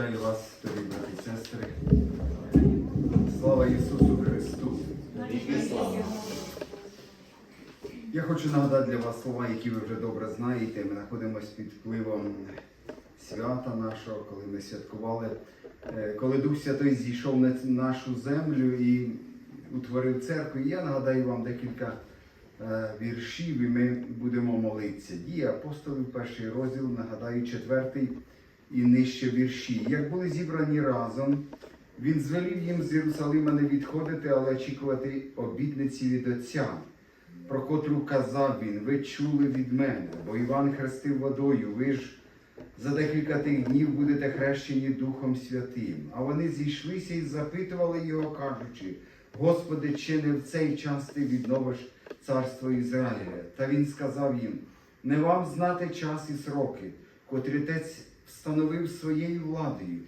Вітаю вас, дорогі брати і сестри. Слава Ісусу Христу! Я хочу нагадати для вас слова, які ви вже добре знаєте. Ми знаходимося під впливом свята нашого, коли ми святкували, е, коли Дух Святий зійшов на нашу землю і утворив церкву. І я нагадаю вам декілька е, віршів, і ми будемо молитися. Дії апостолів, перший розділ, нагадаю, четвертий і нижче вірші. Як були зібрані разом, він звелів їм з Єрусалима не відходити, але очікувати обітниці від Отця, про котру казав він, ви чули від мене, бо Іван хрестив водою, ви ж за декілька тих днів будете хрещені Духом Святим. А вони зійшлися і запитували його, кажучи, Господи, чи не в цей час ти відновиш царство Ізраїля? Та він сказав їм, не вам знати час і сроки, котрі Отець встановив своєю владою.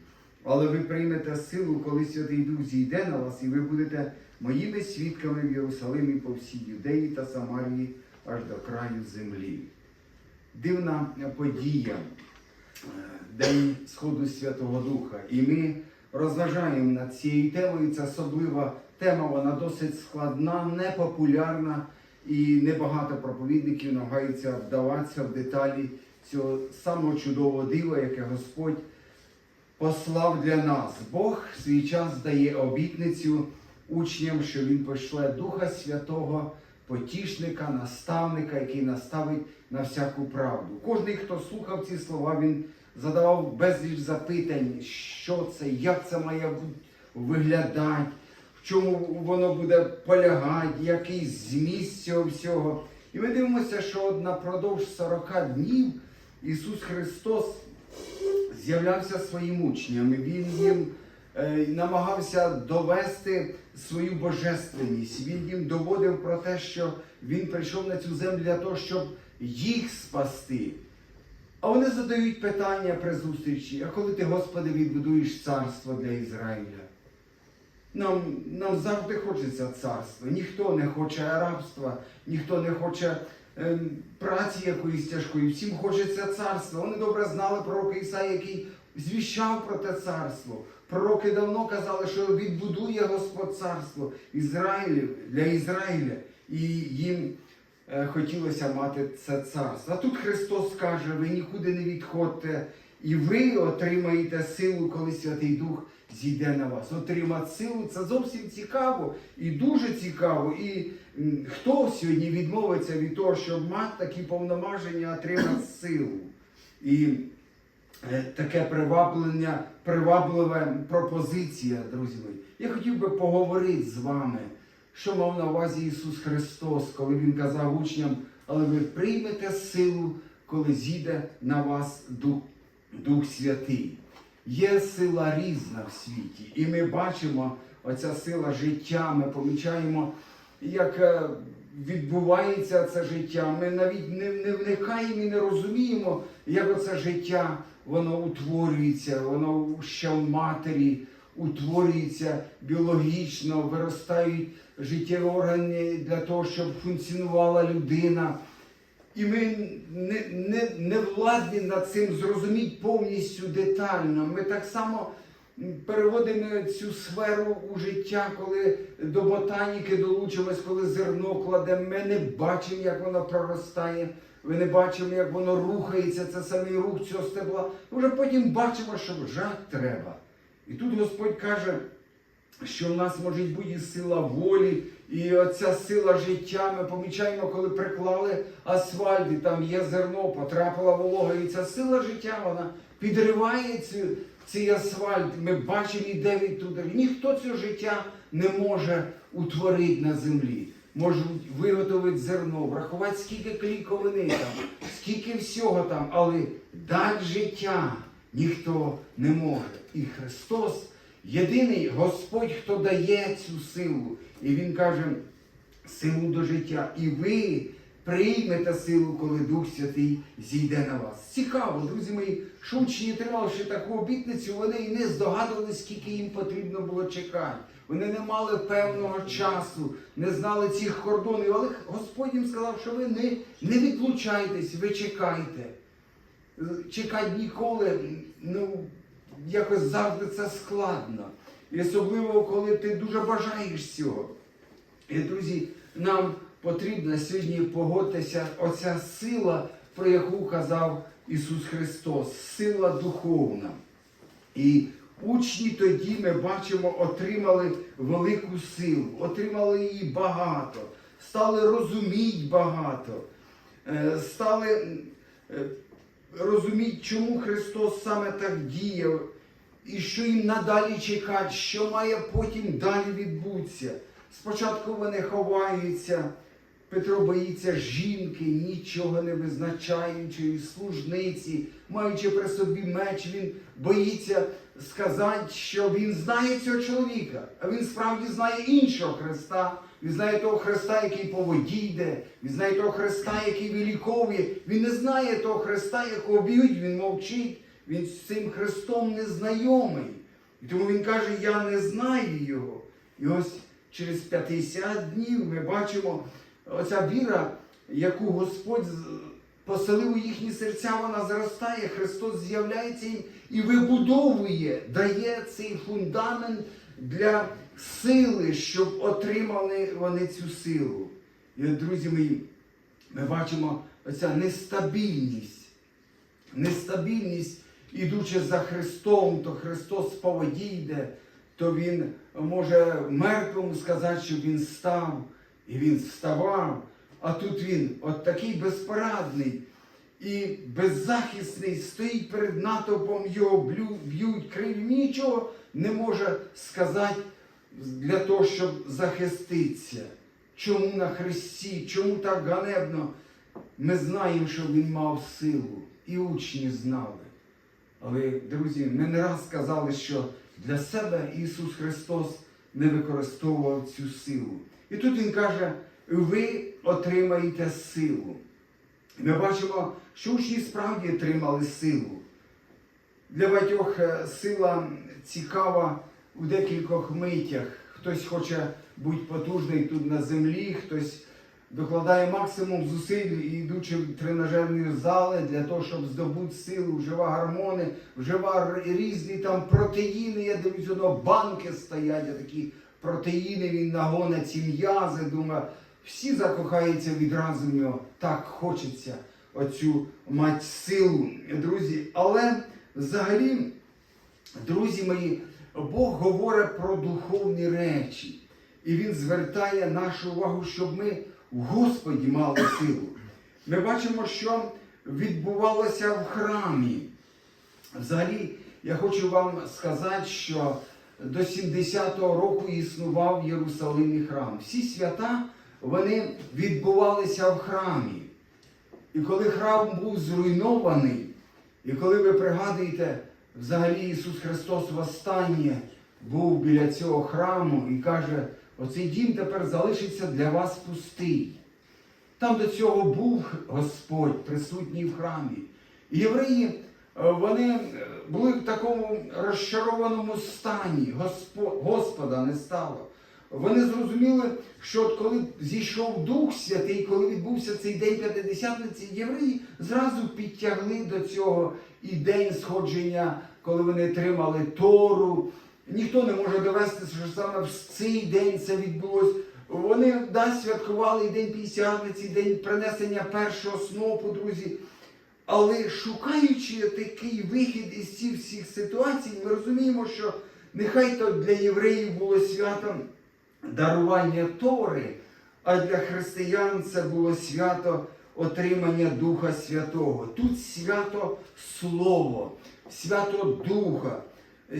Але ви приймете силу, коли Святий Дух зійде на вас, і ви будете моїми свідками в Єрусалимі по всій Юдеї та Самарії аж до краю землі. Дивна подія, День Сходу Святого Духа. І ми розважаємо над цією темою. Це особлива тема, вона досить складна, непопулярна, і небагато проповідників намагаються вдаватися в деталі цього самого чудового дива, яке Господь послав для нас. Бог в свій час дає обітницю учням, що Він пошле Духа Святого, потішника, наставника, який наставить на всяку правду. Кожний, хто слухав ці слова, він задавав безліч запитань, що це, як це має виглядати, в чому воно буде полягати, який зміст цього всього. І ми дивимося, що напродовж 40 днів Ісус Христос з'являвся своїм учням. Він їм е, намагався довести свою божественність. Він їм доводив про те, що Він прийшов на цю землю для того, щоб їх спасти. А вони задають питання при зустрічі, а коли ти, Господи, відбудуєш царство для Ізраїля? Нам, нам завжди хочеться царства. Ніхто не хоче рабства, ніхто не хоче праці якоїсь тяжкої. Всім хочеться царства. Вони добре знали пророка Ісаї, який звіщав про те царство. Пророки давно казали, що відбудує Господь царство Ізраїлю для Ізраїля. І їм е, хотілося мати це царство. А тут Христос каже: ви нікуди не відходьте, і ви отримаєте силу, коли Святий Дух зійде на вас. Отримати силу це зовсім цікаво і дуже цікаво. І хто сьогодні відмовиться від того, щоб мати такі повномаження, отримати силу? І е, таке приваблення, приваблива пропозиція, друзі мої. Я хотів би поговорити з вами, що мав на увазі Ісус Христос, коли Він казав учням, але ви приймете силу, коли зійде на вас Дух, Дух Святий. Є сила різна в світі, і ми бачимо оця сила життя, ми помічаємо, як е, відбувається це життя. Ми навіть не, не вникаємо і не розуміємо, як оце життя воно утворюється, воно ще в матері утворюється біологічно, виростають життєві органи для того, щоб функціонувала людина. І ми не, не, не владні над цим зрозуміти повністю детально. Ми так само переводимо цю сферу у життя, коли до ботаніки долучимось, коли зерно кладемо. Ми не бачимо, як воно проростає. Ми не бачимо, як воно рухається, це самий рух цього стебла. Вже потім бачимо, що вжати треба. І тут Господь каже, що в нас може бути сила волі, і оця сила життя. Ми помічаємо, коли приклали асфальт, і там є зерно, потрапила волога. І ця сила життя вона підриває цю, цей асфальт. Ми бачимо, іде від туди. Ніхто цього життя не може утворити на землі. Можуть виготовити зерно, врахувати, скільки кліковини там, скільки всього там, але дати життя ніхто не може. І Христос єдиний Господь, хто дає цю силу. І Він каже, силу до життя. І ви приймете силу, коли Дух Святий зійде на вас. Цікаво, друзі мої, що учні, тримавши таку обітницю, вони і не здогадували, скільки їм потрібно було чекати. Вони не мали певного часу, не знали цих кордонів, але Господь їм сказав, що ви не, не відлучайтесь, ви чекайте. Чекати ніколи, ну, якось завжди це складно. І особливо, коли ти дуже бажаєш цього. І, друзі, нам потрібна сьогодні погодитися оця сила, про яку казав Ісус Христос, сила духовна. І учні тоді ми бачимо, отримали велику силу, отримали її багато, стали розуміти багато, е, стали е, розуміти, чому Христос саме так діяв, і що їм надалі чекати, що має потім далі відбутися. Спочатку вони ховаються. Петро боїться жінки, нічого не визначаючої, служниці, маючи при собі меч, він боїться сказати, що він знає цього чоловіка, а він справді знає іншого Христа. Він знає того Христа, який по воді йде, він знає того Христа, який виліковує. Він не знає того Христа, якого б'ють, він мовчить. Він з цим Христом не знайомий. І тому він каже: Я не знаю його. І ось через 50 днів ми бачимо оця віра, яку Господь поселив у їхні серця, вона зростає, Христос з'являється їм і вибудовує, дає цей фундамент для сили, щоб отримали вони цю силу. І, друзі мої, ми бачимо оця нестабільність нестабільність, ідучи за Христом, то Христос по воді йде, то Він може мертвому сказати, щоб він став, і він вставав. А тут він от такий безпорадний і беззахисний, стоїть перед натовпом, його б'ють криві, нічого не може сказати для того, щоб захиститися. Чому на Христі, чому так ганебно? Ми знаємо, що він мав силу, і учні знали. Але, друзі, ми не раз сказали, що для себе Ісус Христос не використовував цю силу. І тут Він каже, ви отримаєте силу. Ми бачимо, що учні справді отримали силу. Для багатьох е, сила цікава у декількох митях. Хтось хоче бути потужний тут на землі, хтось докладає максимум зусиль, йдучи в тренажерні зали для того, щоб здобути силу, вжива гормони, вжива різні там протеїни. Я дивлюсь, воно банки стоять, а такі протеїни, він нагонить ці м'язи. Думаю, всі закохаються відразу в нього. Так хочеться оцю мать силу, друзі. Але взагалі, друзі мої, Бог говорить про духовні речі. І Він звертає нашу увагу, щоб ми в Господі мали силу. Ми бачимо, що відбувалося в храмі. Взагалі, я хочу вам сказати, що до 70-го року існував в Єрусалимі храм. Всі свята вони відбувалися в храмі. І коли храм був зруйнований, і коли ви пригадуєте, взагалі Ісус Христос востаннє був біля цього храму і каже, оцей дім тепер залишиться для вас пустий. Там до цього був Господь присутній в храмі. І євреї е, вони були в такому розчарованому стані. Господа не стало. Вони зрозуміли, що от коли зійшов Дух Святий, коли відбувся цей день П'ятидесятниці, євреї зразу підтягли до цього і день сходження, коли вони тримали Тору. Ніхто не може довести, що саме в цей день це відбулось. Вони да, святкували і День П'ятдесятниці, день принесення першого снопу, друзі. Але шукаючи такий вихід із цих всіх ситуацій, ми розуміємо, що нехай то для євреїв було святом дарування Тори, а для християн це було свято отримання Духа Святого. Тут свято Слово, свято Духа,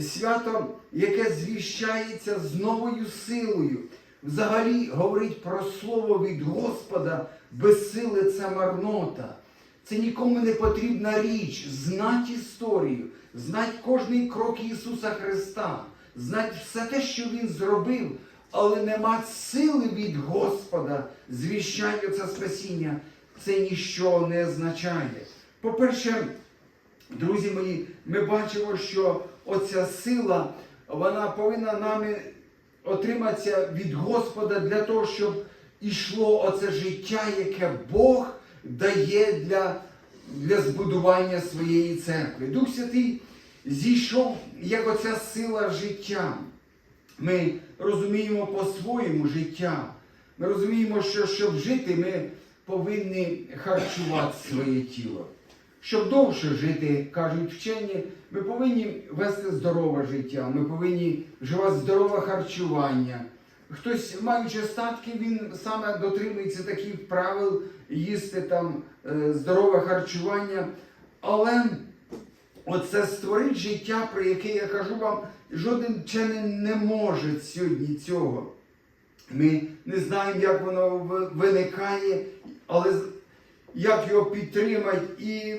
свято, яке звіщається з новою силою. Взагалі говорить про слово від Господа, без це марнота. Це нікому не потрібна річ. Знати історію, знати кожний крок Ісуса Христа, знати все те, що Він зробив, але не мати сили від Господа звіщати це спасіння. Це ніщо не означає. По-перше, Друзі мої, ми бачимо, що оця сила, вона повинна нами отриматися від Господа для того, щоб ішло оце життя, яке Бог дає для, для збудування своєї церкви. Дух Святий зійшов як оця сила життя. Ми розуміємо по-своєму життя. Ми розуміємо, що щоб жити, ми повинні харчувати своє тіло. Щоб довше жити, кажуть вчені, ми повинні вести здорове життя, ми повинні вживати здорове харчування. Хтось, маючи статки, він саме дотримується таких правил їсти там е, здорове харчування. Але оце створить життя, про яке я кажу вам, жоден вчений не може сьогодні цього. Ми не знаємо, як воно виникає, але як його підтримати. І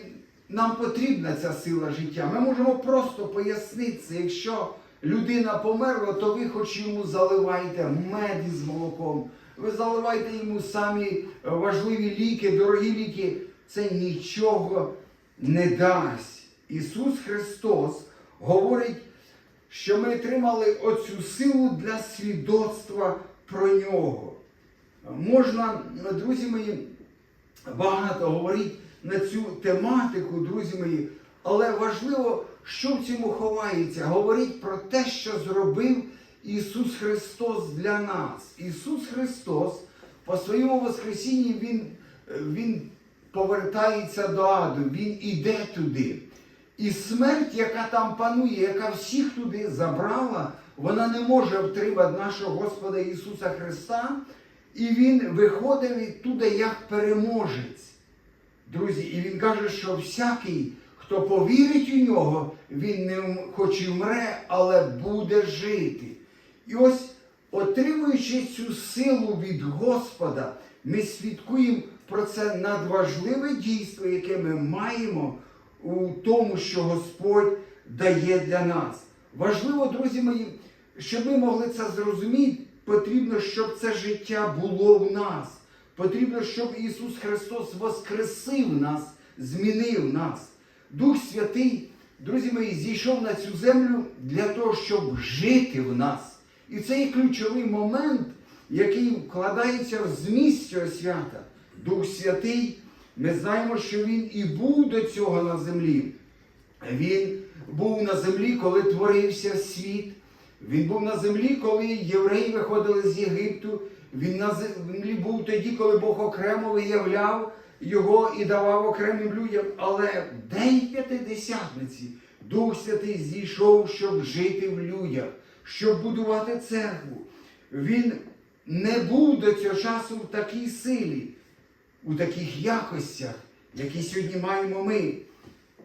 нам потрібна ця сила життя. Ми можемо просто пояснити це. Якщо людина померла, то ви хоч йому заливайте мед із молоком. Ви заливайте йому самі е, важливі ліки, дорогі ліки. Це нічого не дасть. Ісус Христос говорить, що ми отримали оцю силу для свідоцтва про нього. Можна, друзі мої, багато говорити на цю тематику, друзі мої, але важливо, що в цьому ховається. Говорить про те, що зробив Ісус Христос для нас. Ісус Христос по своєму Воскресінні Він, він повертається до аду, Він іде туди. І смерть, яка там панує, яка всіх туди забрала, вона не може втримати нашого Господа Ісуса Христа, і Він виходить відтуди як переможець. Друзі, і він каже, що всякий, хто повірить у нього, він не хоч і вмре, але буде жити. І ось, отримуючи цю силу від Господа, ми свідкуємо про це надважливе дійство, яке ми маємо у тому, що Господь дає для нас. Важливо, друзі мої, щоб ми могли це зрозуміти, потрібно, щоб це життя було в нас. Потрібно, щоб Ісус Христос воскресив нас, змінив нас. Дух Святий, друзі мої, зійшов на цю землю для того, щоб жити в нас. І це є ключовий момент, який вкладається в зміст цього свята. Дух Святий, ми знаємо, що Він і був до цього на землі. Він був на землі, коли творився світ. Він був на землі, коли євреї виходили з Єгипту. Він на землі був тоді, коли Бог окремо виявляв його і давав окремим людям. Але в день п'ятидесятниці Дух Святий зійшов, щоб жити в людях, щоб будувати церкву. Він не був до цього часу в такій силі, у таких якостях, які сьогодні маємо ми.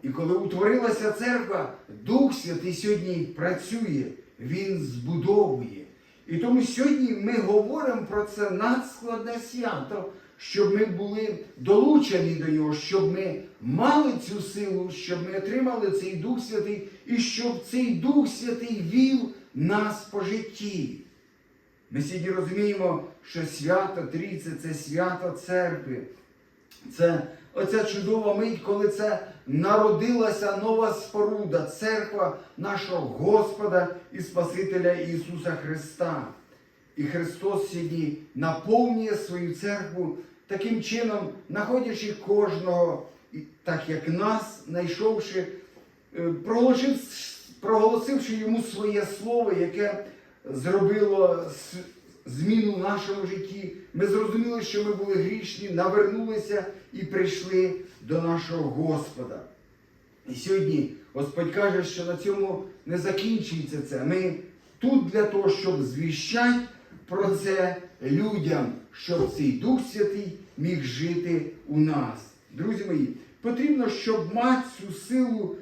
І коли утворилася церква, Дух Святий сьогодні працює, Він збудовує. І тому сьогодні ми говоримо про це надскладне свято, щоб ми були долучені до нього, щоб ми мали цю силу, щоб ми отримали цей Дух Святий, і щоб цей Дух Святий вів нас по житті. Ми сьогодні розуміємо, що свято Трійце це свято церкви. Це оця чудова мить, коли це народилася нова споруда, церква нашого Господа і Спасителя Ісуса Христа. І Христос сьогодні наповнює свою церкву таким чином, знаходячи кожного, так як нас, знайшовши, е, проголосивши йому своє слово, яке зробило зміну в нашому житті. Ми зрозуміли, що ми були грішні, навернулися і прийшли до нашого Господа. І сьогодні Господь каже, що на цьому не закінчується це. Ми тут для того, щоб звіщати про це людям, щоб цей Дух Святий міг жити у нас. Друзі мої, потрібно, щоб мати цю силу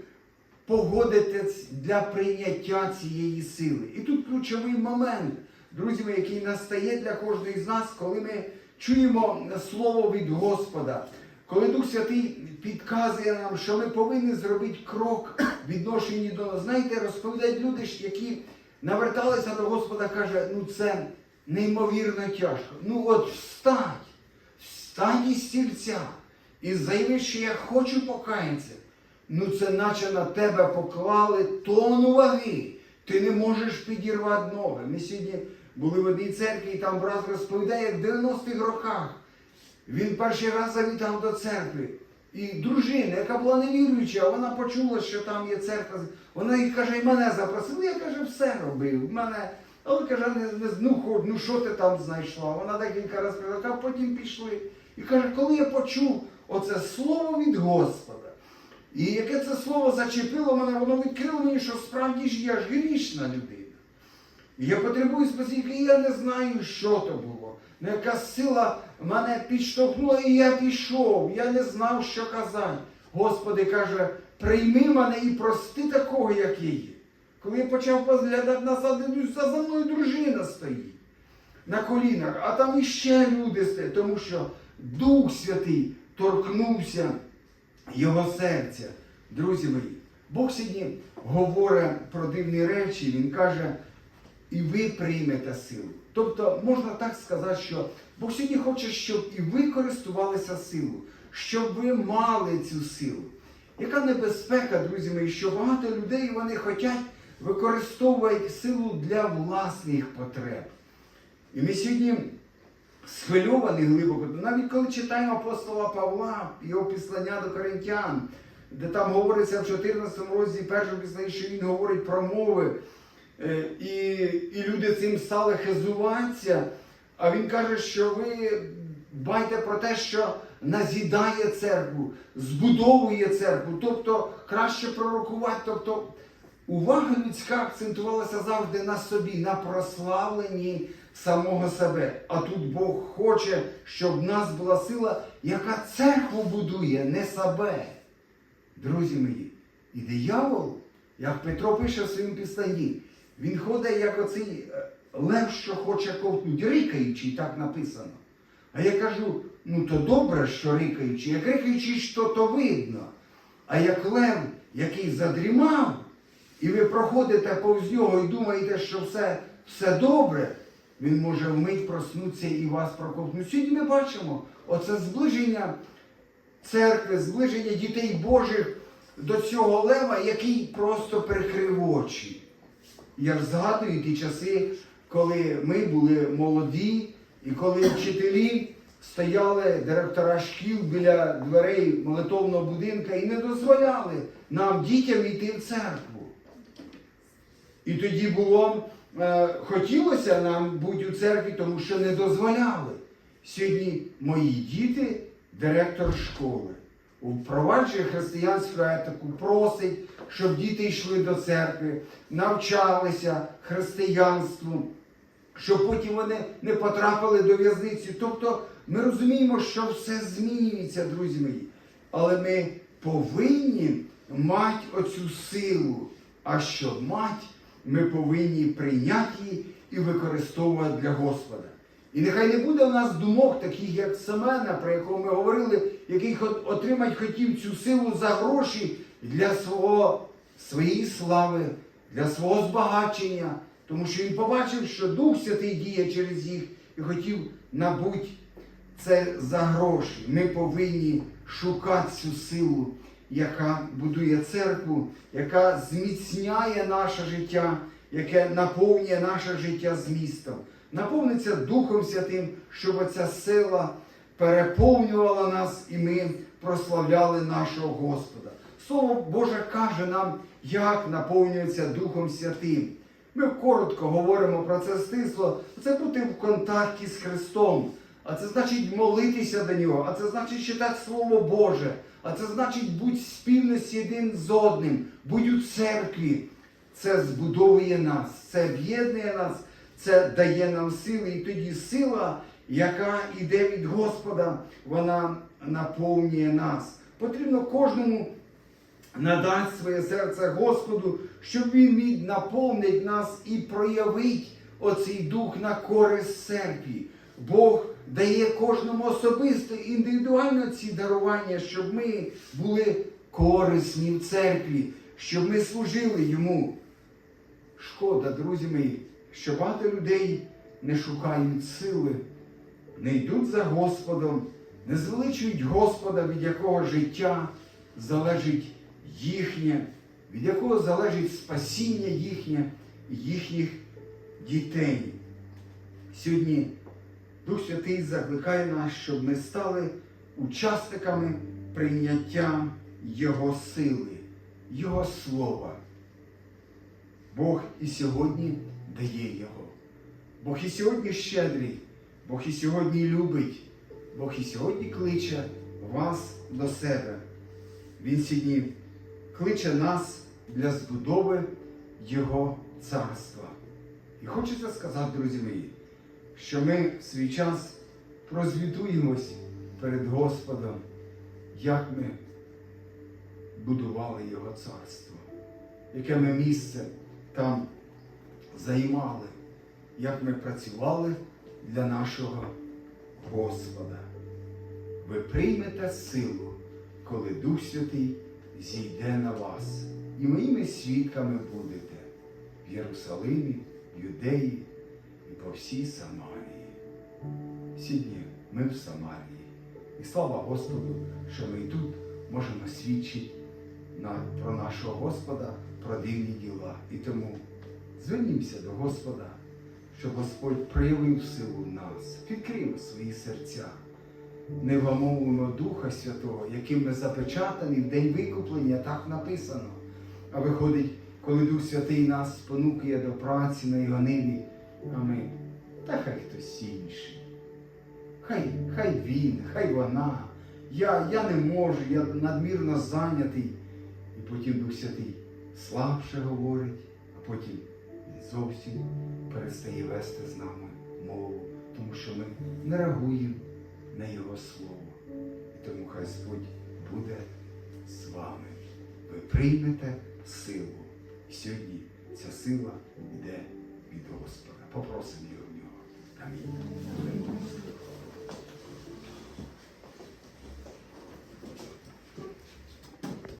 погодитись для прийняття цієї сили. І тут ключовий момент, друзі мої, який настає для кожного з нас, коли ми чуємо слово від Господа, коли Дух Святий підказує нам, що ми повинні зробити крок відношенні до нас. Знаєте, розповідають люди, які наверталися до Господа, каже, ну це неймовірно тяжко. Ну от встань, встань із стільця і заяви, що я хочу покаятися. Ну це наче на тебе поклали тонну ваги. Ти не можеш підірвати ноги. Ми сьогодні були в одній церкві, і там брат розповідає, як в 90-х роках він перший раз завітав до церкви. І дружина, яка була невіруюча, вона почула, що там є церква. Вона їй каже, і мене запросили. Я каже, все робив. Мене, але каже, не, не, ну, хо- ну що ти там знайшла? Вона декілька разів а потім пішли. І каже, коли я почув оце слово від Господа, і яке це слово зачепило мене, воно відкрило мені, що справді ж я ж грішна людина. Я потребую спасіння, і я не знаю, що то було. Ну, яка сила мене підштовхнула, і я пішов. Я не знав, що казати. Господи каже, прийми мене і прости такого, як я є. Коли я почав позглядати назад, за мною дружина стоїть на колінах, а там іще люди стоять, тому що Дух Святий торкнувся його серця. Друзі мої, Бог сьогодні говорить про дивні речі, Він каже, і ви приймете силу. Тобто, можна так сказати, що Бог сьогодні хоче, щоб і ви користувалися силою, щоб ви мали цю силу. Яка небезпека, друзі мої, що багато людей вони хочуть використовувати силу для власних потреб. І ми сьогодні схвильовані глибоко. Навіть коли читаємо апостола Павла, його післання до Коринтян, де там говориться в 14 розділі першого післання, що він говорить про мови, і, і люди цим стали хизуватися. А він каже, що ви дбайте про те, що назідає церкву, збудовує церкву, тобто краще пророкувати. Тобто увага людська акцентувалася завжди на собі, на прославленні самого себе. А тут Бог хоче, щоб в нас була сила, яка церкву будує, не себе. Друзі мої, і диявол, як Петро пише в своєму післанні, він ходить як оцей е, лев, що хоче ковтнути, рикаючий, так написано. А я кажу, ну то добре, що рикаючий, як рикаючий, що то видно. А як лев, який задрімав, і ви проходите повз нього і думаєте, що все, все добре, він може вмить проснутися і вас проковтнути. Сьогодні ми бачимо оце зближення церкви, зближення дітей Божих до цього лева, який просто перекрив очі. Я ж згадую ті часи, коли ми були молоді, і коли вчителі стояли директора шкіл біля дверей молитовного будинка і не дозволяли нам, дітям, йти в церкву. І тоді було, е, хотілося нам бути у церкві, тому що не дозволяли. Сьогодні мої діти, директор школи, впроваджує християнську етику, просить, щоб діти йшли до церкви, навчалися християнству, щоб потім вони не потрапили до в'язниці. Тобто ми розуміємо, що все змінюється, друзі мої. Але ми повинні мати оцю силу. А щоб мати, ми повинні прийняти її і використовувати для Господа. І нехай не буде у нас думок, таких як Семена, про якого ми говорили, який отримать хотів цю силу за гроші для свого, своєї слави, для свого збагачення, тому що він побачив, що Дух Святий діє через їх і хотів набути це за гроші. Ми повинні шукати цю силу, яка будує церкву, яка зміцняє наше життя, яке наповнює наше життя змістом. Наповниться Духом Святим, щоб ця сила переповнювала нас і ми прославляли нашого Господа. Слово Боже каже нам, як наповнюється Духом Святим. Ми коротко говоримо про це стисло. Це бути в контакті з Христом. А це значить молитися до Нього, а це значить читати Слово Боже, а це значить бути в спільності один з одним, будь у церкві. Це збудовує нас, це об'єднує нас, це дає нам сили. І тоді сила, яка йде від Господа, вона наповнює нас. Потрібно кожному надати своє серце Господу, щоб Він міг наповнити нас і проявити оцей дух на користь церкві. Бог дає кожному особисто, індивідуально ці дарування, щоб ми були корисні в церкві, щоб ми служили йому. Шкода, друзі мої, що багато людей не шукають сили, не йдуть за Господом, не звеличують Господа, від якого життя залежить їхнє, від якого залежить спасіння їхнє і їхніх дітей. Сьогодні Дух Святий закликає нас, щоб ми стали учасниками прийняття Його сили, Його слова. Бог і сьогодні дає Його. Бог і сьогодні щедрий, Бог і сьогодні любить, Бог і сьогодні кличе вас до себе. Він сьогодні кличе нас для збудови Його царства. І хочеться сказати, друзі мої, що ми в свій час прозвітуємось перед Господом, як ми будували Його царство, яке ми місце там займали, як ми працювали для нашого Господа. Ви приймете силу, коли Дух Святий зійде на вас, і моїми свідками будете в Єрусалимі, Юдеї і по всій Самарії. Сьогодні ми в Самарії. І слава Господу, що ми і тут можемо свідчити про нашого Господа, про дивні діла. І тому звернімося до Господа, щоб Господь проявив силу в нас, відкрив свої серця. невимовно Духа Святого, яким ми запечатані в день викуплення, так написано. А виходить, коли Дух Святий нас спонукує до праці на його ниві, а ми, та хай хтось інший. Хай, хай він, хай вона. Я, я не можу, я надмірно зайнятий. І потім Дух Святий слабше говорить, а потім зовсім перестає вести з нами мову, тому що ми не реагуємо на Його Слово. І тому Господь буде з вами. Ви приймете силу. І сьогодні ця сила йде від Господа. Попросимо його в нього. Амінь.